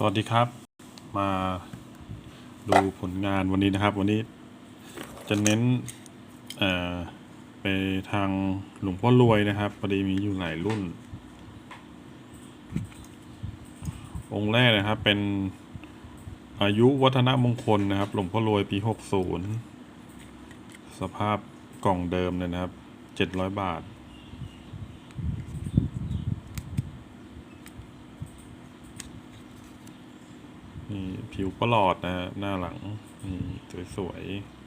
สวัสดีครับ มาดูผลงานวันนี้นะครับ วันนี้จะเน้นไปทางหลวงพ่อรวยนะครับพอดีมีอยู่หลายรุ่น องค์แรกนะครับเป็นอายุวัฒนมงคลนะครับ หลวงพ่อรวยปี60สภาพกล่องเดิมเลยนะครับ700บาทีผิวประหลอดนะฮะหน้าหลังนี่สวยๆ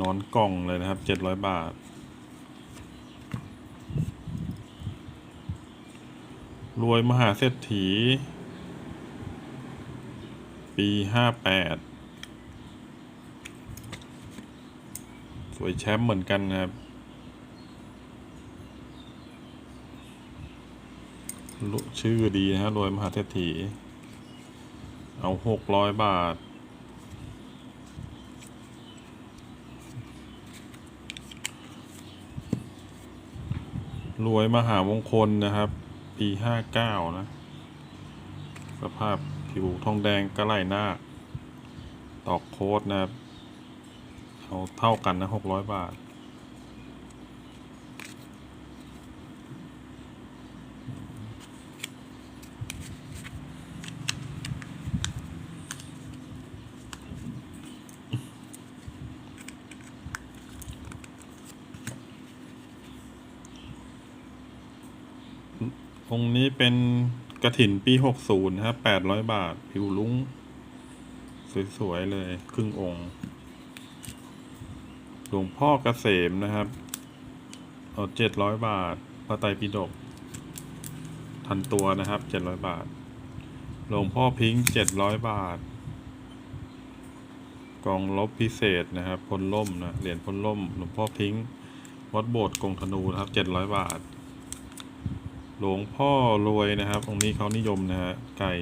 นอนกล่องเลยนะครับเจ็ดร้อยบาท รวยมหาเศรษฐี ปีห้าแปดสวยแชมป์เหมือนกันนะครับ ลุ ชื่อดีนะฮะรวยมหาเศรษฐี เอาหกร้อยบาท รวยมหามงคลนะครับ ปีห้าเก้านะ สภาพผิวทองแดงกระไหล่หน้า ตอกโค้ดนะครับ เอาเท่ากันนะหกร้อยบาท องค์นี้เป็นกระถินปีหกศูนย์ครับแปดร้อยบาท ผิวลุ้ง สวย ๆ เลย ครึ่งองค์ หลวงพ่อเกษมนะครับ เอาเจ็ดร้อยบาท พระไตรปิฎกทันตัวนะครับเจ็ดร้อยบาท หลวงพ่อพิงค์เจ็ดร้อยบาท กองลบพิเศษนะครับพลล่มนะ เหรียญพลล่ม หลวงพ่อพิงค์วัดโบสถ์กงธนูนะครับเจ็ดร้อยบาท หลวงพ่อรวยนะครับองนี้เขานิยมนะฮะไก่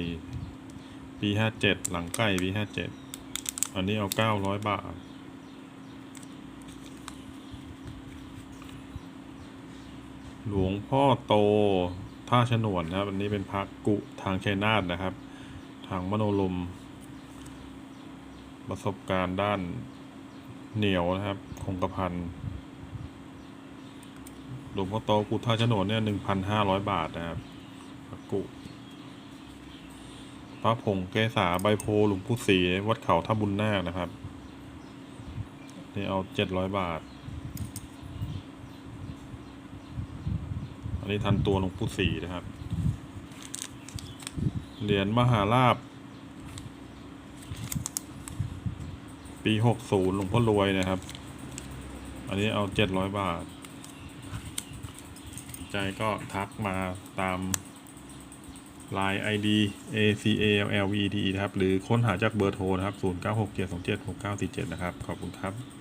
ปีห้าเจ็ดหลังไก่ปีห้าเจ็ดอันนี้เอาเก้าร้อยบาท หลวงพ่อโตท่าฉนวนนะครับ อันนี้เป็นพระกุทางชัยนาทนะครับ ทางมโนลม ประสบการณ์ด้านเหนียวนะครับ คงกระพัน หลวงพ่อโตกุท่าฉนวนเนี่ยหนึ่งพันห้าร้อยบาทนะครับกุพระผงเกษาใบโพหลวงปู่ศรีวัดเขาท่าบุญนาคนะครับ นี่เอาเจ็ดร้อยบาท อันนี้ทันตัวหลวงปู่ศรีนะครับ เหรียญมหาลาบ ปีหกศูนย์หลวงพ่อรวยนะครับ อันนี้เอาเจ็ดร้อยบาท ใจก็ทักมาตาม Line ID ACALLVED นะครับ หรือค้นหาจากเบอร์โทรนะครับ 0967276947 นะครับ ขอบคุณครับ